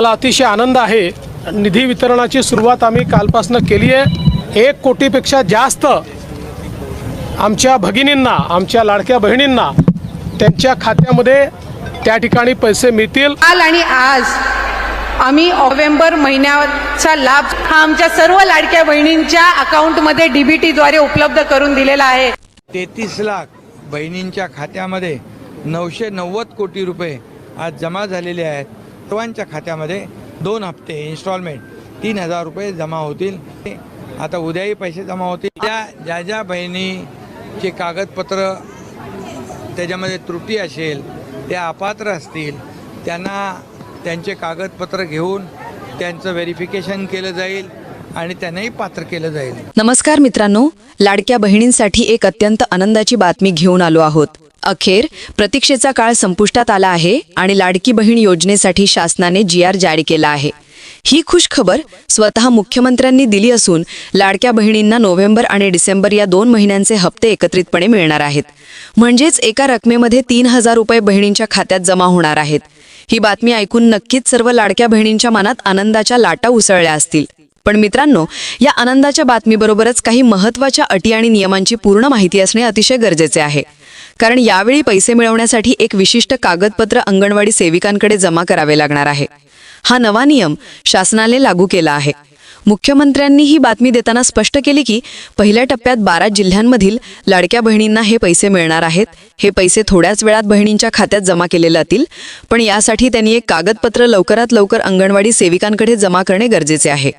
मला अतिशय आनंद आहे. निधी वितरणाची सुरुवात आम्ही कालपासून केली आहे. एक कोटीपेक्षा जास्त आमच्या भगिनींना आमच्या लाडक्या बहिणींना त्यांच्या खात्यामध्ये त्या ठिकाणी पैसे मिळतील. काल आणि आज आम्ही नोव्हेंबर महिन्याचा लाभ हा आमच्या सर्व लाडक्या बहिणींच्या अकाउंटमध्ये डीबीटीद्वारे उपलब्ध करून दिलेला आहे. तेहतीस लाख बहिणींच्या खात्यामध्ये नऊशे नव्वद कोटी रुपये आज जमा झालेले आहेत. सर्वांच्या खात्यामध्ये दोन हप्ते इन्स्टॉलमेंट तीन हजार रुपये जमा होतील. आता उद्याही पैसे जमा होतील. त्या ज्या ज्या बहिणीचे कागदपत्र त्याच्यामध्ये त्रुटी असेल त्या अपात्र असतील त्यांना त्यांचे कागदपत्र घेऊन त्यांचं व्हेरिफिकेशन केलं जाईल आणि त्यांनाही पात्र केलं जाईल. नमस्कार मित्रांनो लाडक्या बहिणींसाठी एक अत्यंत आनंदाची बातमी घेऊन आलो आहोत. अखेर प्रतीक्षेचा काळ संपुष्टात आला आहे आणि लाडकी बहीण योजनेसाठी शासनाने जी आर जारी केला आहे. ही खुश खबर स्वतः मुख्यमंत्र्यांनी दिली असून लाडक्या बहिणींना नोव्हेंबर आणि डिसेंबर या दोन महिन्यांचे हप्ते एकत्रितपणे मिळणार आहेत. म्हणजेच एका रकमेमध्ये तीन हजार रुपये बहिणींच्या खात्यात जमा होणार आहेत. ही बातमी ऐकून नक्कीच सर्व लाडक्या बहिणींच्या मनात आनंदाच्या लाटा उसळल्या असतील. पण मित्रांनो या आनंदाच्या बातमीबरोबरच काही महत्त्वाच्या अटी आणि नियमांची पूर्ण माहिती असणे अतिशय गरजेचे आहे. कारण यावेळी पैसे मिळवण्यासाठी एक विशिष्ट कागदपत्र अंगणवाडी सेविकांकडे जमा करावे लागणार आहे. हा नवा नियम शासनाने लागू केला आहे. मुख्यमंत्र्यांनी ही बातमी देताना स्पष्ट केली की पहिल्या टप्प्यात बारा जिल्ह्यांमधील लाडक्या बहिणींना हे पैसे मिळणार आहेत. हे पैसे थोड्याच वेळात बहिणींच्या खात्यात जमा केले जातील. पण यासाठी त्यांनी एक कागदपत्र लवकरात लवकर अंगणवाडी सेविकांकडे जमा करणे गरजेचे आहे.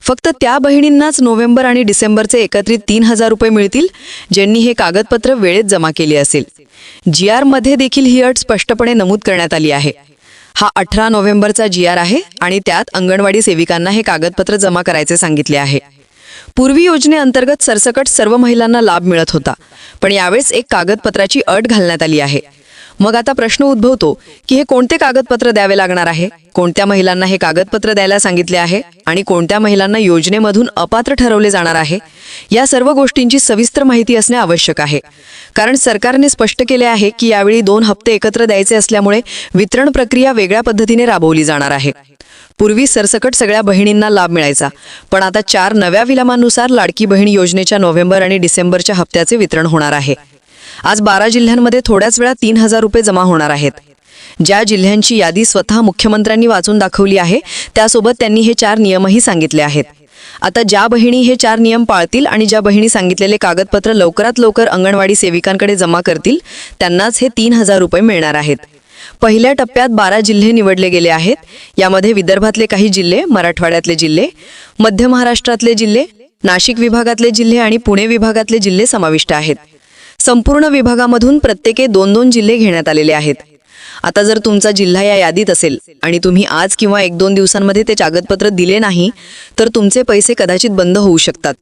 फक्त त्या बहिणींनाच नोव्हेंबर आणि डिसेंबरचे एकत्रित तीन हजार रुपये मिळतील ज्यांनी हे कागदपत्र वेळेत जमा केली असेल. जी आरमध्ये देखील ही अट स्पष्टपणे नमूद करण्यात आली आहे. हा अठरा नोव्हेंबरचा जी आर आहे आणि त्यात अंगणवाडी सेविकांना हे कागदपत्र जमा करायचे सांगितले आहे. पूर्वी योजनेअंतर्गत सरसकट सर्व महिलांना लाभ मिळत होता पण यावेळेस एक कागदपत्राची अट घालण्यात आली आहे. मग आता प्रश्न उद्भवतो की हे कोणते कागदपत्र द्यावे लागणार आहे? कोणत्या महिलांना हे कागदपत्र द्यायला सांगितले आहे? आणि कोणत्या महिलांना योजनेमधून अपात्र ठरवले जाणार आहे? या सर्व गोष्टींची सविस्तर माहिती असणे आवश्यक आहे. कारण सरकारने स्पष्ट केले आहे की यावेळी दोन हप्ते एकत्र द्यायचे असल्यामुळे वितरण प्रक्रिया वेगळ्या पद्धतीने राबवली जाणार आहे. पूर्वी सरसकट सगळ्या बहिणींना लाभ मिळायचा. पण आता चार नव्या विलमानुसार लाडकी बहीण योजनेच्या नोव्हेंबर आणि डिसेंबरच्या हप्त्याचे वितरण होणार आहे. आज बारा जिल्ह्यांमध्ये थोड्याच वेळा तीन हजार रुपये जमा होणार आहेत. ज्या जिल्ह्यांची यादी स्वतः मुख्यमंत्र्यांनी वाचून दाखवली आहे त्यासोबत त्यांनी हे चार नियमही सांगितले आहेत. आता ज्या बहिणी हे चार नियम पाळतील आणि ज्या बहिणी सांगितलेले कागदपत्र लवकरात लवकर अंगणवाडी सेविकांकडे जमा करतील त्यांनाच हे तीन हजार रुपये मिळणार आहेत. पहिल्या टप्प्यात बारा जिल्हे निवडले गेले आहेत. यामध्ये विदर्भातले काही जिल्हे मराठवाड्यातले जिल्हे मध्य महाराष्ट्रातले जिल्हे नाशिक विभागातले जिल्हे आणि पुणे विभागातले जिल्हे समाविष्ट आहेत. संपूर्ण विभागामधून प्रत्येकी दोन दोन जिल्हे घेण्यात आलेले आहेत. आता जर तुमचा जिल्हा या यादीत असेल आणि तुम्ही आज किंवा एक दोन दिवसांमध्ये ते कागदपत्र दिले नाही तर तुमचे पैसे कदाचित बंद होऊ शकतात.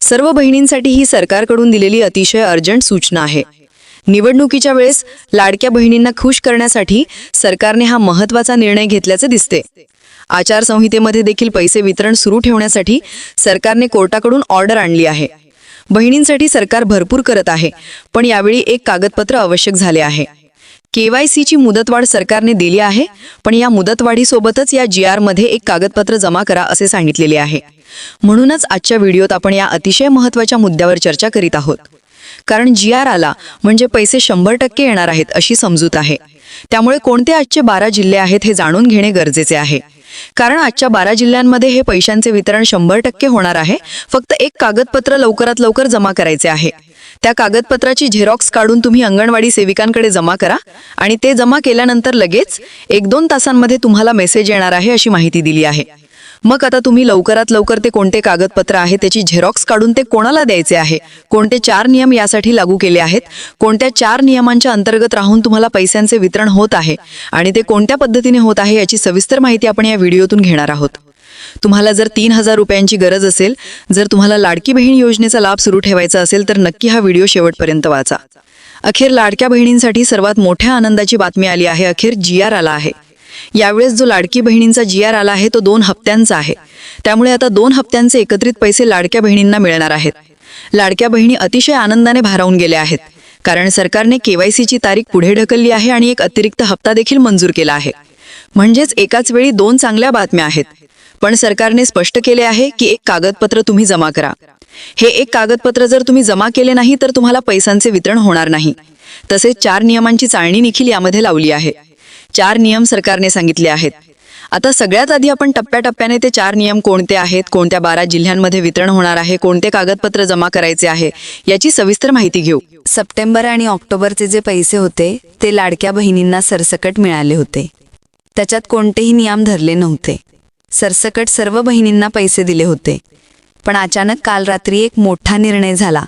सर्व बहिणींसाठी ही सरकारकडून दिलेली अतिशय अर्जंट सूचना आहे. निवडणुकीच्या वेळेस लाडक्या बहिणींना खुश करण्यासाठी सरकारने हा महत्त्वाचा निर्णय घेतल्याचे दिसते. आचारसंहितेमध्ये देखील पैसे वितरण सुरू ठेवण्यासाठी सरकारने कोर्टाकडून ऑर्डर आणली आहे. बहिणींसाठी सरकार भरपूर करत आहे पण यावेळी एक कागदपत्र आवश्यक झाले आहे. केवायसीची मुदतवाढ सरकारने दिली आहे पण या मुदतवाढीसोबतच या जी मध्ये एक कागदपत्र जमा करा असे सांगितलेले आहे. म्हणूनच आजच्या व्हिडिओत आपण या अतिशय महत्त्वाच्या मुद्द्यावर चर्चा करीत आहोत. कारण जी आर आला म्हणजे पैसे शंभर टक्के येणार आहेत अशी समजूत आहे. त्यामुळे कोणते आजचे बारा जिल्हे आहेत हे जाणून घेणे गरजेचे आहे. कारण आजच्या बारा जिल्ह्यांमध्ये हे पैशांचे वितरण शंभर टक्के होणार आहे. फक्त एक कागदपत्र लवकरात लवकर जमा करायचे आहे. त्या कागदपत्राची झेरॉक्स काढून तुम्ही अंगणवाडी सेविकांकडे जमा करा आणि ते जमा केल्यानंतर लगेच एक दोन तासांमध्ये तुम्हाला मेसेज येणार आहे अशी माहिती दिली आहे. मग आता तुम्ही लवकरात लवकर ते कोणते कागदपत्र आहे त्याची झेरॉक्स काढून ते कोणाला द्यायचे आहे? कोणते चार नियम यासाठी लागू केले आहेत? कोणत्या चार नियमांच्या अंतर्गत राहून तुम्हाला पैशांचे वितरण होत आहे? आणि ते कोणत्या पद्धतीने होत आहे याची सविस्तर माहिती आपण या व्हिडिओतून घेणार आहोत. तुम्हाला जर तीन हजार रुपयांची गरज असेल जर तुम्हाला लाडकी बहीण योजनेचा लाभ सुरू ठेवायचा असेल तर नक्की हा व्हिडिओ शेवटपर्यंत वाचा. अखेर लाडक्या बहिणींसाठी सर्वात मोठ्या आनंदाची बातमी आली आहे अखेर जी आर आला आहे. यावेळेस जो लाडकी बहिणींचा जी आर आला आहे तो दोन हप्त्यांचा आहे. त्यामुळे आता दोन हप्त्यांचे एकत्रित पैसे लाडक्या बहिणींना मिळणार आहेत. लाडक्या बहिणी अतिशय आनंदाने भारावून गेल्या आहेत. कारण सरकारने केवायसीची तारीख पुढे ढकलली आहे आणि एक अतिरिक्त हप्ता देखील मंजूर केला आहे. म्हणजेच एकाच वेळी दोन चांगल्या बातम्या आहेत. पण सरकारने स्पष्ट केले आहे की एक कागदपत्र तुम्ही जमा करा. हे एक कागदपत्र जर तुम्ही जमा केले नाही तर तुम्हाला पैशांचे वितरण होणार नाही. तसेच चार नियमांची चाळणी देखील यामध्ये लावली आहे. चार नियम सरकारने सांगितले आहेत. आता सगळ्यात आधी आपण टप्प्याटप्प्याने ते चार नियम कोणते आहेत कोणत्या बारा जिल्ह्यांमध्ये वितरण होणार आहे कोणते कागदपत्र जमा करायचे आहे याची सविस्तर माहिती घेऊ. सप्टेंबर आणि ऑक्टोबरचे जे पैसे होते ते लाडक्या बहिणींना सरसकट मिळाले होते. त्याच्यात कोणतेही नियम धरले नव्हते. सरसकट सर्व बहिणींना पैसे दिले होते. पण अचानक काल रात्री एक मोठा निर्णय झाला.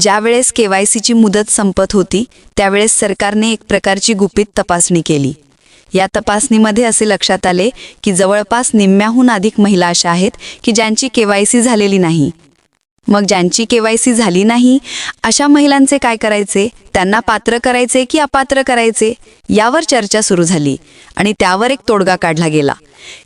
ज्यावेळेस केवायसीची मुदत संपत होती त्यावेळेस सरकारने एक प्रकारची गुपित तपासणी केली. या तपासणीमध्ये असे लक्षात आले की जवळपास निम्म्याहून अधिक महिला अशा आहेत की ज्यांची केवायसी झालेली नाही. मग ज्यांची केवायसी झाली नाही अशा महिलांचे काय करायचे? त्यांना पात्र करायचे की अपात्र करायचे? यावर चर्चा सुरू झाली आणि त्यावर एक तोडगा काढला गेला.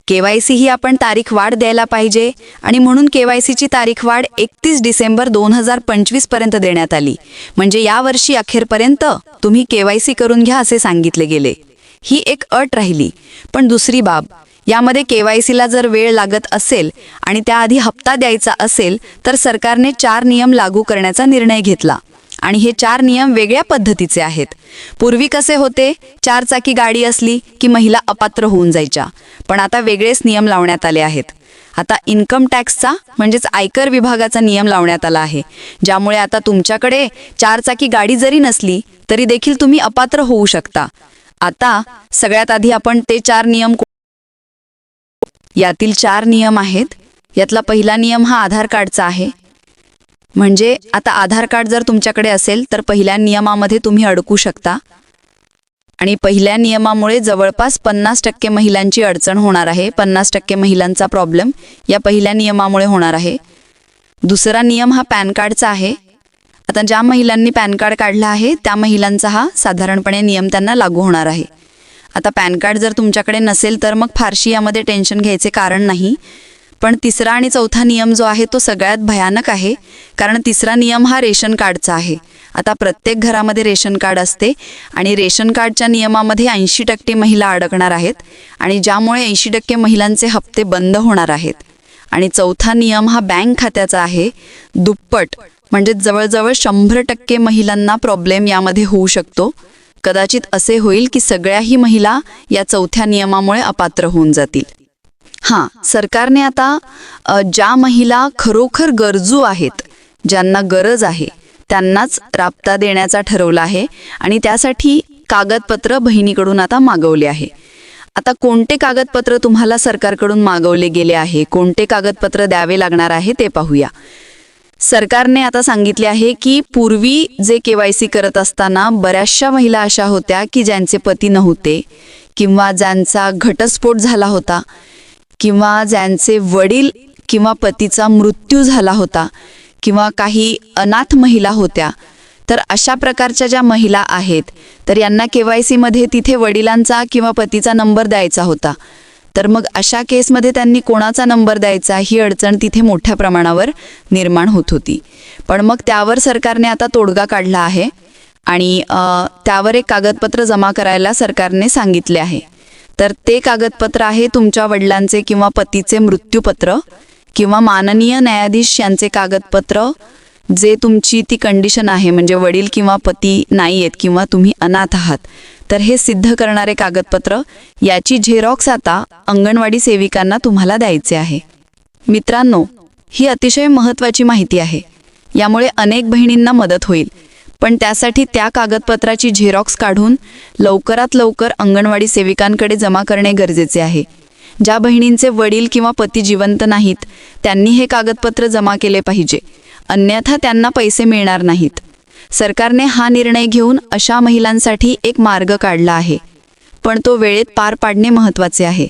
केवायसी ही आपण तारीख वाढ द्यायला पाहिजे आणि म्हणून केवायसीची तारीख वाढ एकतीस डिसेंबर दोन हजार पंचवीसपर्यंत देण्यात आली. म्हणजे यावर्षी अखेरपर्यंत तुम्ही केवायसी करून घ्या असे सांगितले गेले. ही एक अट राहिली. पण दुसरी बाब यामध्ये केवायसीला जर वेळ लागत असेल आणि त्याआधी हप्ता द्यायचा असेल तर सरकारने चार नियम लागू करण्याचा निर्णय घेतला. आणि हे चार नियम वेगळ्या पद्धतीचे आहेत. पूर्वी कसे होते? चार चाकी गाडी असली की महिला अपात्र होऊन जायच्या. पण आता वेगळेच नियम लावण्यात आले आहेत. आता इन्कम टॅक्सचा म्हणजेच आयकर विभागाचा नियम लावण्यात आला आहे. ज्यामुळे आता तुमच्याकडे चार चाकी गाडी जरी नसली तरी देखील तुम्ही अपात्र होऊ शकता. आता सगळ्यात आधी आपण ते चार नियम यातील चार नियम आहेत. यातला पहिला नियम हा आधार कार्डचा आहे. म्हणजे आता आधार कार्ड जर तुमच्याकडे असेल तर पहिल्या नियमामध्ये तुम्ही अडकू शकता. आणि पहिल्या नियमामुळे जवळपास पन्नास टक्के महिलांची अडचण होणार आहे. पन्नास टक्के महिलांचा प्रॉब्लेम या पहिल्या नियमामुळे होणार आहे. दुसरा नियम हा पॅन कार्डचा आहे. आता ज्या महिलांनी पॅन कार्ड काढला आहे त्या महिलांचा हा साधारणपणे नियम त्यांना लागू होणार आहे. आता पॅन कार्ड जर तुमच्याकडे नसेल तर मग फारशी यामध्ये टेन्शन घ्यायचे कारण नाही. पण तिसरा आणि चौथा नियम जो आहे तो सगळ्यात भयानक आहे कारण तिसरा नियम हा रेशन कार्डचा आहे. आता प्रत्येक घरामध्ये रेशन कार्ड असते आणि रेशन कार्डच्या नियमामध्ये ऐंशी टक्के महिला अडकणार आहेत आणि ज्यामुळे ऐंशी टक्के महिलांचे हप्ते बंद होणार आहेत. आणि चौथा नियम हा बँक खात्याचा आहे. दुप्पट म्हणजे जवळजवळ शंभर टक्के महिलांना प्रॉब्लेम यामध्ये होऊ शकतो. कदाचित असे होईल की सगळ्याही महिला या चौथ्या नियमामुळे अपात्र होऊन जातील. हां सरकारने आता ज्या महिला खरोखर गरजू आहेत ज्यांना गरज आहे त्यांनाच राबता देण्याचा ठरवला आहे आणि त्यासाठी कागदपत्र बहिणीकडून आता मागवले आहे. आता कोणते कागदपत्र तुम्हाला सरकारकडून मागवले गेले आहे कोणते कागदपत्र द्यावे लागणार आहे ते पाहूया. सरकारने आता सांगितले आहे की पूर्वी जे के वाय सी करत असताना बऱ्याचशा महिला अशा होत्या की ज्यांचे पती नव्हते किंवा ज्यांचा घटस्फोट झाला होता किंवा ज्यांचे वडील किंवा पतीचा मृत्यू झाला होता किंवा काही अनाथ महिला होत्या. तर अशा प्रकारच्या ज्या महिला आहेत तर यांना के वाय सीमध्ये तिथे वडिलांचा किंवा पतीचा नंबर द्यायचा होता. तर मग अशा केसमध्ये त्यांनी कोणाचा नंबर द्यायचा? ही अडचण तिथे मोठ्या प्रमाणावर निर्माण होत होती. पण मग त्यावर सरकारने आता तोडगा काढला आहे आणि त्यावर एक कागदपत्र जमा करायला सरकारने सांगितले आहे. तर ते कागदपत्र आहे तुमच्या वडिलांचे किंवा पतीचे मृत्यूपत्र किंवा माननीय न्यायाधीश यांचे कागदपत्र जे तुमची ती कंडिशन आहे म्हणजे वडील किंवा पती नाही आहेत किंवा तुम्ही अनाथ आहात तर हे सिद्ध करणारे कागदपत्र याची झेरॉक्स आता अंगणवाडी सेविकांना तुम्हाला द्यायचे आहे. मित्रांनो ही अतिशय महत्त्वाची माहिती आहे. यामुळे अनेक बहिणींना मदत होईल. पण त्यासाठी त्या कागदपत्राची झेरॉक्स काढून लवकरात लवकर अंगणवाडी सेविकांकडे जमा करणे गरजेचे आहे. ज्या बहिणींचे वडील किंवा पती जिवंत नाहीत त्यांनी हे कागदपत्र जमा केले पाहिजे. अन्यथा त्यांना पैसे मिळणार नाहीत. सरकारने हा निर्णय घेऊन अशा महिलांसाठी एक मार्ग काढला आहे. पण तो वेळेत पार पाडणे महत्त्वाचे आहे.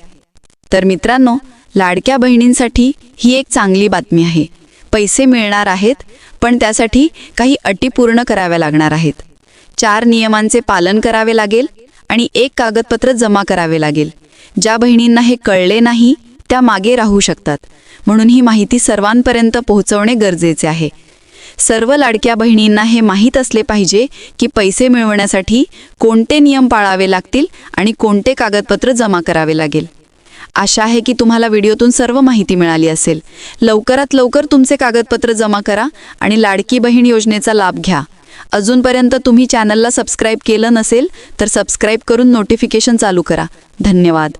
तर मित्रांनो लाडक्या बहिणींसाठी ही एक चांगली बातमी आहे. पैसे मिळणार आहेत पण त्यासाठी काही अटी पूर्ण कराव्या लागणार आहेत. चार नियमांचे पालन करावे लागेल आणि एक कागदपत्र जमा करावे लागेल. ज्या बहिणींना हे कळले नाही त्या मागे राहू शकतात. म्हणून ही माहिती सर्वांपर्यंत पोहोचवणे गरजेचे आहे. सर्व लाडक्या बहिणींना हे माहीत असले पाहिजे की पैसे मिळवण्यासाठी कोणते नियम पाळावे लागतील आणि कोणते कागदपत्र जमा करावे लागेल. आशा आहे की तुम्हाला व्हिडिओतून सर्व माहिती मिळाली असेल. लवकरात लवकर तुमचे कागदपत्र जमा करा आणि लाडकी बहीण योजनेचा लाभ घ्या. अजूनपर्यंत तुम्ही चॅनलला सबस्क्राईब केलं नसेल तर सबस्क्राईब करून नोटिफिकेशन चालू करा. धन्यवाद.